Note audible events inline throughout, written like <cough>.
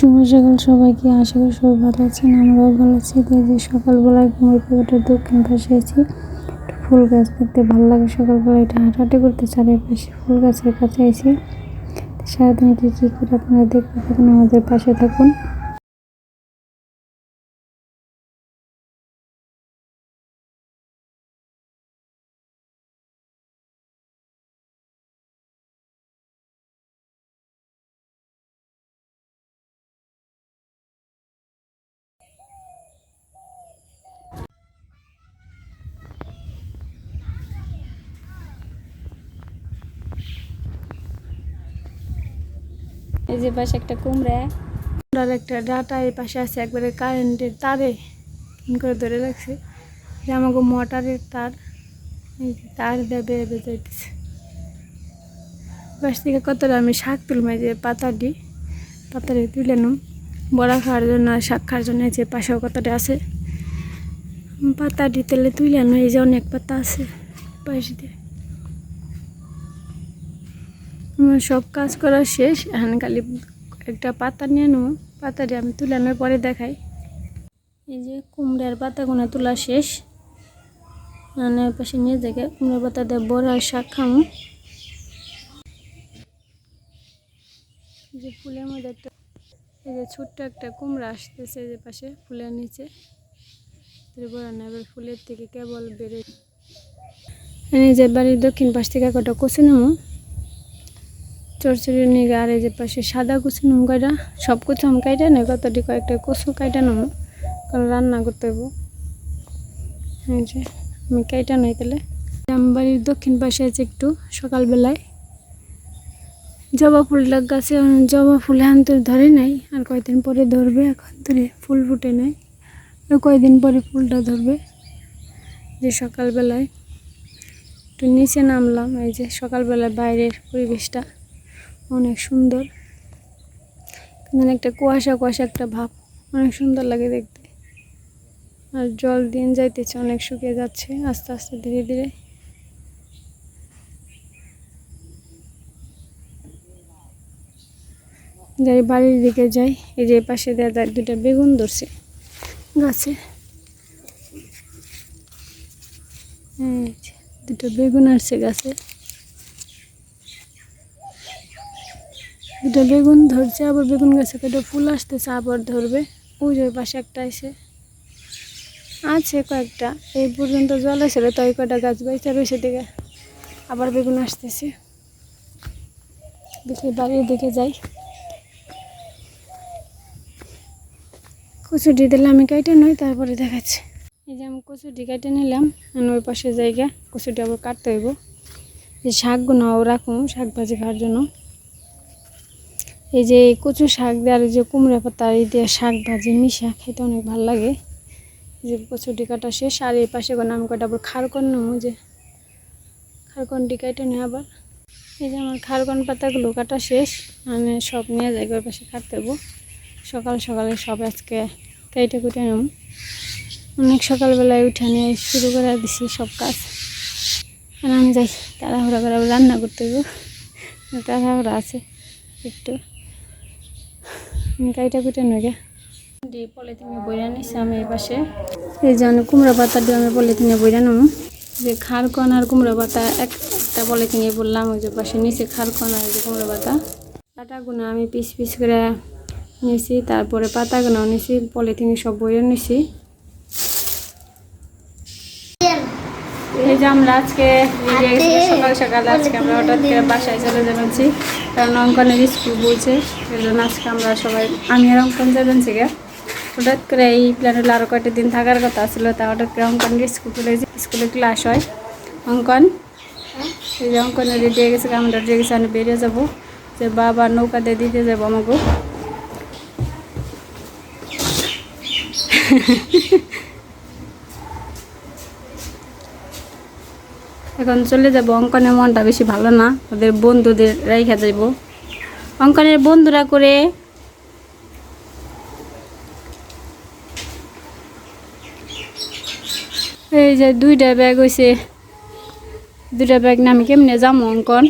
শুভ সকাল সবাইকে। আশা করি সবাই ভালো আছেন, আমরাও ভালো আছি। যে সকালবেলা ঘুমের দক্ষিণ পাশে আছি। ফুল গাছ দেখতে ভালো লাগে সকালবেলা এটা হাঁটাহাঁটি করতে চারিপাশে ফুল গাছের কাছে তো সারাদিন কী কী করে আপনারা দেখতে থাকুন, আমাদের পাশে থাকুন। এই যে পাশে একটা কুমড়া। কুমড়ার একটা ডাটা এই পাশে আছে, একবারে কারেন্টের তারে। করে ধরে রাখছে। যে আমাকে মোটরের তার। এই যে তার দিয়ে বেয়ে যাইতেছে। পাশ থেকে কতটা আমি শাক তুলমাই যে পাতাটি পাতাটি তুলে নাম বড়া খাওয়ার জন্য, শাক খাওয়ার জন্য এই যে পাশেও কতটা আছে। পাতাটি তেলে তুলে আনো এই যে অনেক পাতা আছে। পাশে দিয়ে আমার সব কাজ করা শেষ, এখন খালি একটা পাতা নিয়ে নেব। পাতাটি আমি তুলানোর পরে দেখাই। এই যে কুমড়ার পাতাগুলো তোলা শেষ। মানে পাশে নিয়ে দেখে কুমড়ার পাতা দিয়ে বড়া শাক খামো যে ফুলের মধ্যে একটা, এই যে ছোট্ট একটা কুমড়া আসতেছে যে পাশে, ফুলের নিচে। বড় না, এবার ফুলের থেকে কেবল বেড়ে এই যে বাড়ির দক্ষিণ পাশ থেকে কটা কষে নেব। চরচড়ি নিয়ে আর এই যে পাশে সাদা কুচি নুম কাইটা, সব কিছু আমি কাইটা নেই, কতটি কয়েকটা কচু কাইটা নেব, কারণ রান্না করতে হব এই যে, আমি কাইটা নাই তাহলে। আমার দক্ষিণ পাশে আছে একটু, সকালবেলায়। জবা ফুল গাছে জবা ফুল এখন তো ধরে নাই, আর কয়েকদিন পরে ধরবে, এখন ধরে ফুল ফুটে নাই। আর কয়েকদিন পরে ফুলটা ধরবে, যে সকালবেলায়। একটু নিচে নামলাম, এই যে সকালবেলায় বাইরের পরিবেশটা। অনেক সুন্দর। কিন্তু একটা কুয়াশা কুয়াশা একটা ভাব, অনেক সুন্দর লাগে দেখতে। আর জল দিন যাইতেছে, অনেক শুকিয়ে যাচ্ছে, আস্তে আস্তে ধীরে ধীরে। যাই বাড়ির দিকে যাই, এই যে পাশে দেওয়া দুটা বেগুন ধরছে। গাছে। দুটো বেগুন আসছে গাছে। দুটো বেগুন ধরছে, আবার বেগুন গাছে কটা ফুল আসতেছে, আবার ধরবে। ওই যে পাশে একটা এসে আছে কয়েকটা, এই পর্যন্ত জল আসলে তো ওই কটা গাছ বাইচা রয়েছে দিকে আবার বেগুন আসতেছে। দেখি বাড়ির দিকে যাই। কচুটি দিলে আমি কেটে নই, তারপরে দেখাচ্ছি। এই যে আমি কচুটি কেটে নিলাম ওই পাশে জায়গা, কচুটি আবার কাটতে হইব। এই শাকগুলো রাখুন, শাক ভাজি খাওয়ার জন্য। এই যে কচু শাক দিয়ে আর এই যে কুমড়া পাতা, এই দিয়ে শাক ভাজি, মিশা খেতে অনেক ভালো লাগে। যে কচুটি কাটা শেষ, আর এই পাশে কোনো আমি কটা আবার খারকন নেব যে খারকনটি কেটে নিই আবার। এই যে আমার খারকন পাতাগুলো কাটা শেষ, আমি সব নিয়ে যাই ওই পাশে কাটতে সকাল সকালে সব আজকে কেটে কুটে নেব। অনেক সকালবেলায় উঠে নিয়ে শুরু করে দিছি সব কাজ। আর আমি যাই, তাড়াহুড়া করে রান্না করতে দেবো তাড়াহুড়া আছে একটু। কাইটা কুটে নগে দিয়ে পলিথিনে বইরা নিছি আমি এই পাশে। এই যে আমি কুমড়া পাতা দিয়ে আমি পলিথিনে বইরা নেব যে খারকন আর কুমড়া পাতা এক একটা পলিথিনে বললাম ওই যে পাশে নিচে খারকন আর যে কুমড়া পাতা। পাতাগুলো আমি পিস পিস করে নিছি তারপরে পাতাগুলো নিছি পলিথিনে সব বইরা নিছি। এই যে আমরা আজকে সকাল সকাল আজকে আমরা হঠাৎ করে বাসায় চলে যাচ্ছি। কারণ অঙ্কনের স্কুল বলছে এই জন্য আজকে আমরা সবাই, আমি আর অঙ্কন যাবেন থেকে। হঠাৎ করে এই প্ল্যান হলো আরও কয়েকটা দিন থাকার কথা ছিল, তা হঠাৎ করে অঙ্কনের স্কুল গেছি, স্কুলে ক্লাস হয়। অঙ্কন, এই যে অঙ্কনে রেডি হয়ে গেছে আমরা রেডি গেছে, আমি বেরিয়ে যাব। যে বাবা নৌকা দিয়ে দিতে যাব আমাকে। এখন চলে যাব অঙ্কনের মনটা বেশি ভালো না, ওদের বন্ধুদের রেখে যাইব। অঙ্কনের বন্ধুরা করে এই যে দুইটা ব্যাগ হয়েছে দুইটা ব্যাগ না আমি কেমনে যাব অঙ্কন?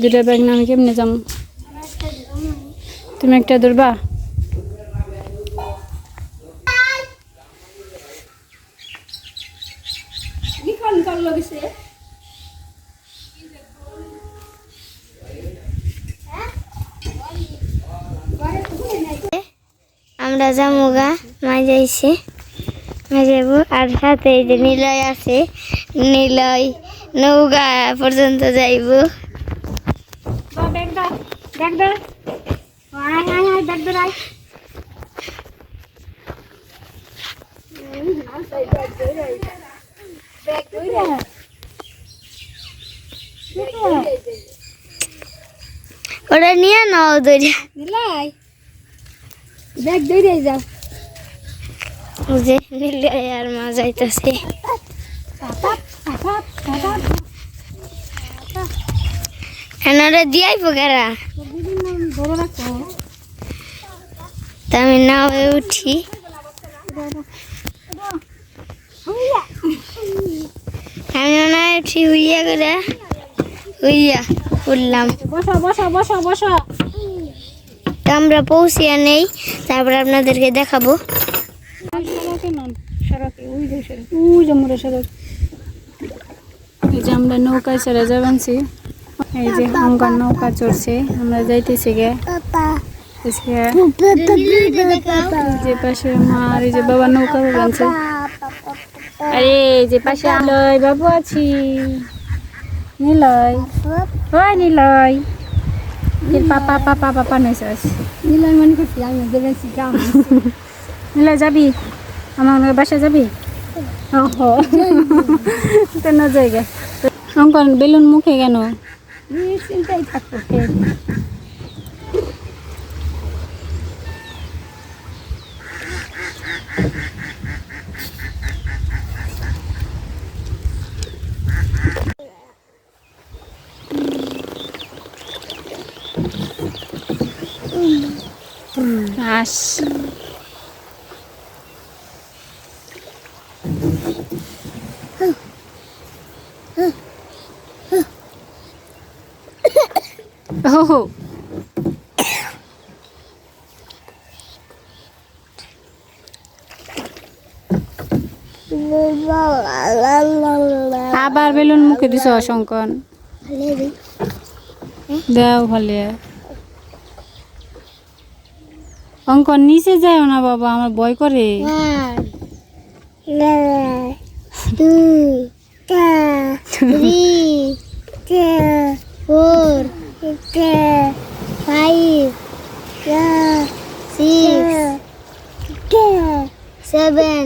দুইটা ব্যাগ না আমি কেমনে যাব তুমি একটা ধরবা? যাইছি মাই যাব আর সাথে এই যে নিলয় আছে। নিলয় নৌকা পর্যন্ত যাইব। ওটা নিয়ে নাও দৌড়া ব্যাগ দৌড়ে যাও। যে আর মা যাইতেছে। আমি নাওয়ে উঠি। আমি না উঠি, হুইয়া করে। হুইয়া উঠলাম। আমরা পৌঁছিয়া নেই, তারপর আপনাদেরকে দেখাবো। ওই যে ওই যে মোড়ে সড়ক এই যে আমরা নৌকায় চড়ে যাবানছি। এই যে অঙ্কন নৌকা চড়ছে আমরা যাইতেছি গে। যে পাশে মা আর এই যে বাবা নৌকা বানছে আরে যে পাশে নিলয় বাবু আছি। নিলয়। ওই নিলয়। এর পাপা পাপা পাপা নইছে নিলয় মনে করছি আমি দেখেছি নিলয় যাবি? আমার বাসা যাবি? ওহো কেন জায়গা অঙ্কন বেলুন মুখে কেন চিন্তাই থাকব আস। আবার বেলুন মুখে দিছ শঙ্কন দেও ভালে অঙ্কন নিচে যায় না বাবা আমার ভয় করে। <laughs> Four, five, six, seven,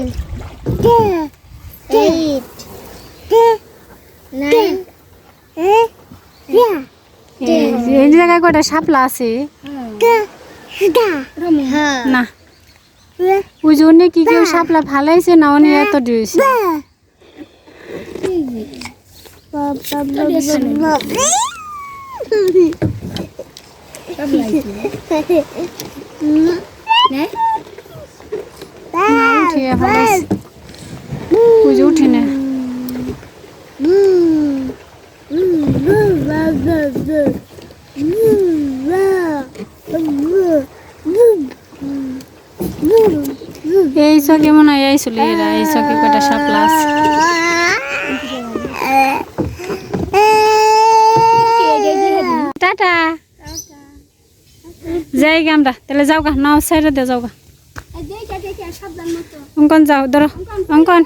eight, nine, এই যে- এই জায়গায় কয়টা শাপলা আছে? হ্যাঁ না। ওই জন্য কি কেউ শাপলা ফালাইছে না উনি এত দিয়েছে উঠিয়ে ওই উঠি না। এই চকে মনে হয়? এই চলি, এরা এই চকে কয়টা শাপলা আছে? টাটা। যাই গে আমরা, তাহলে যাও গা, নাও সাইডে দিয়ে যাও গা। অঙ্কন যাও, ধরো। অঙ্কন।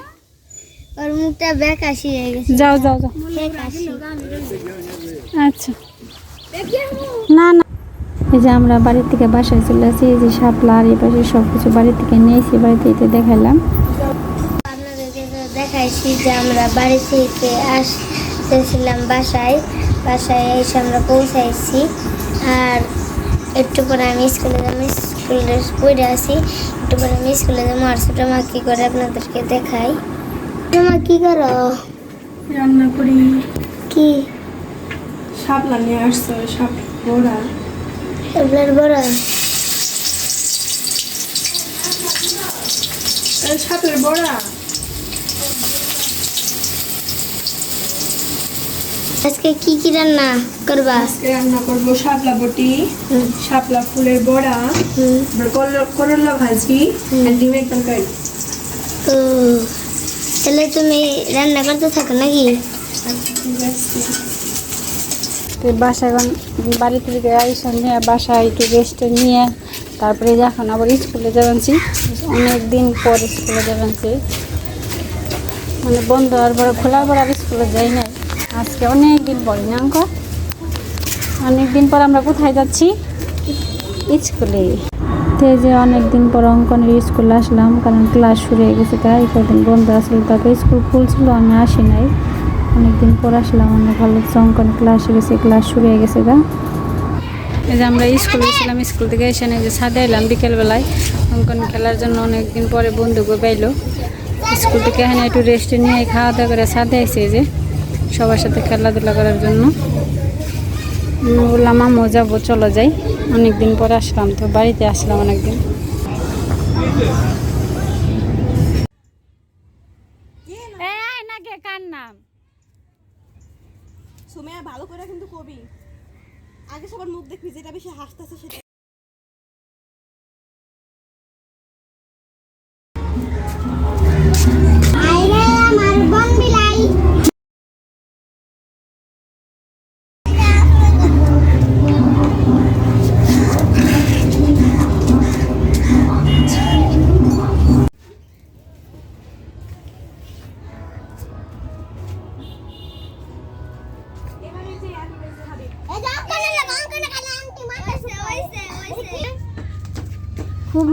ওর মুখটা বেকাশি হয়ে গেছে। যাও যাও যাও। আচ্ছা। না না। এই যে আমরা বাড়ি থেকে বাসায় চলে আসি এই যে শাপলা আর এই পাশে সব কিছু বাড়ি থেকে নিয়েছি বাড়িতে এতে আপনাদেরকে দেখাইছি যে আমরা বাড়ি থেকে আসতেছিলাম বাসায়। বাসায় এসে আমরা পৌঁছাইছি। আর একটু পরে আমি স্কুলে যাব স্কুলে পড়ে আসি একটু পরে আমি স্কুলে যাব। আর ছোটো মা কী করে আপনাদেরকে দেখাই মা কী করো? রান্না করি। কি? শাপলা নিয়ে আসছো সাপ বড়া। আপনার বড়? সাপের বড়া। আজকে কি কি রান্না করবা? আজকে রান্না করব শাপলা বটি শাপলা ফুলের বড়া করলা- ভাজি আর ডিমের তরকারি। তাহলে তুমি রান্না করতে থাকো নাকি? বাসা এখন বাড়ি থেকে আইসা নিয়ে বাসায় একটু রেস্ট নিয়ে তারপরে এখন আবার স্কুলে যাবেনছি অনেক দিন পর স্কুলে যাবেনছি। মানে বন্ধ আর পরে খোলার পর আর স্কুলে যাই নাই। আজকে অনেক দিন পরে, না অনেক দিন পর আমরা কোথায় যাচ্ছি? স্কুলে তো যে অনেক দিন পর অঙ্কনের স্কুলে আসলাম, কারণ ক্লাস শুরু হয়ে গেছে তাই কদিন বন্ধ আসলে তাকে স্কুল খুলছিল আমি আসি নাই। অনেকদিন পর আসলাম, অনেক ভালো লাগছে, অঙ্কন ক্লাস গেছে ক্লাস শুরু হয়ে গেছে গা। এই যে আমরা স্কুলে গেছিলাম, স্কুল থেকে এসে না যে ছাদে এলাম বিকেলবেলায়। অঙ্কন খেলার জন্য অনেকদিন পরে বন্ধু গো পাইলো। স্কুল থেকে এখানে একটু রেস্ট নিয়ে খাওয়া দাওয়া করে ছাদে এসে যে, সবার সাথে খেলাধুলা করার জন্য। বললাম আমিও যাব, চলো যাই। অনেকদিন পরে আসলাম তো বাড়িতে আসলাম অনেকদিন। কার নাম? সুমেয়া ভালো করে কিন্তু কবি। আগে সবার মুখ দেখবি যেটা বেশি হাসতেছে সেটা।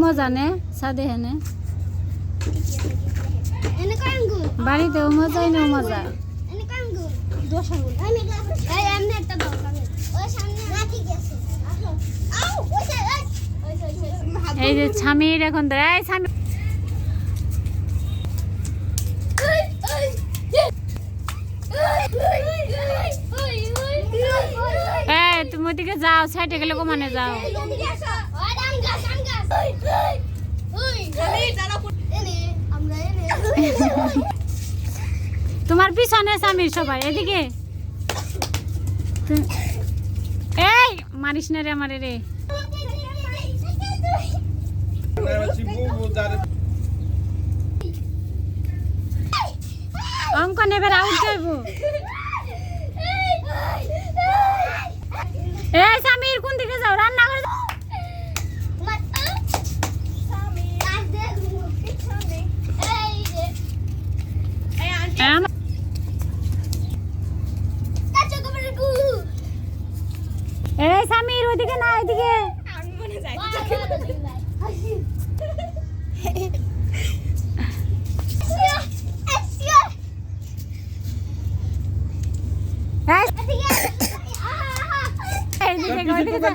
মজা নে ছাদে হেনে বাড়িতেও মজা এনেও মজা এই যে স্বামীর এখন এই স্বামী তুমি ওদিকে যাও সাইডে গেলে কমানে যাও তোমার পিছনে স্বামীর সবাই, এদিকে। এই, মারিস না রে আমারে রে। অঙ্কন এবার আউট যাইব এই স্বামীর কোন দিকে যাও? রান্না করে যাও। আম- এই স্বামীর ওইদিকে না ওইদিকে এই, এইদিকে ওইদিকে যাও।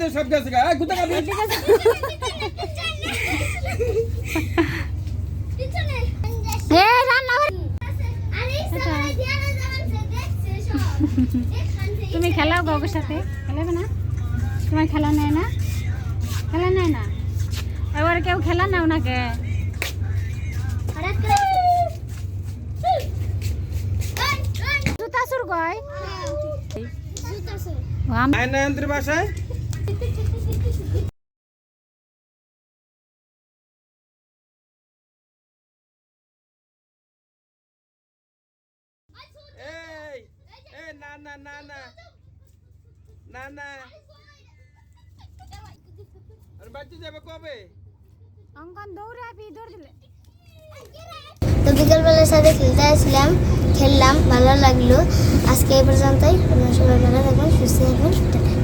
এই রান্না করে তুমি খেলাও গগের সাথে? খেলাবে না? তোমার খেলা নেয় না? খেলা নেয় না? এবার কেউ খেলা নেও না ওনাকে জুতা সুর গয় আম- আয়নায়ন্ত্রী বাসায়। না না না না না আর বাচ্চা যাবে কবে? অঙ্কন দৌড়ে আপি তো বিকেলবেলার সাথে খেলতে আসলাম খেললাম ভালো লাগল। আজকে এই পর্যন্তই। আপনারা সবাই ভালো থাকবেন সুস্থ থাকবেন টাটা।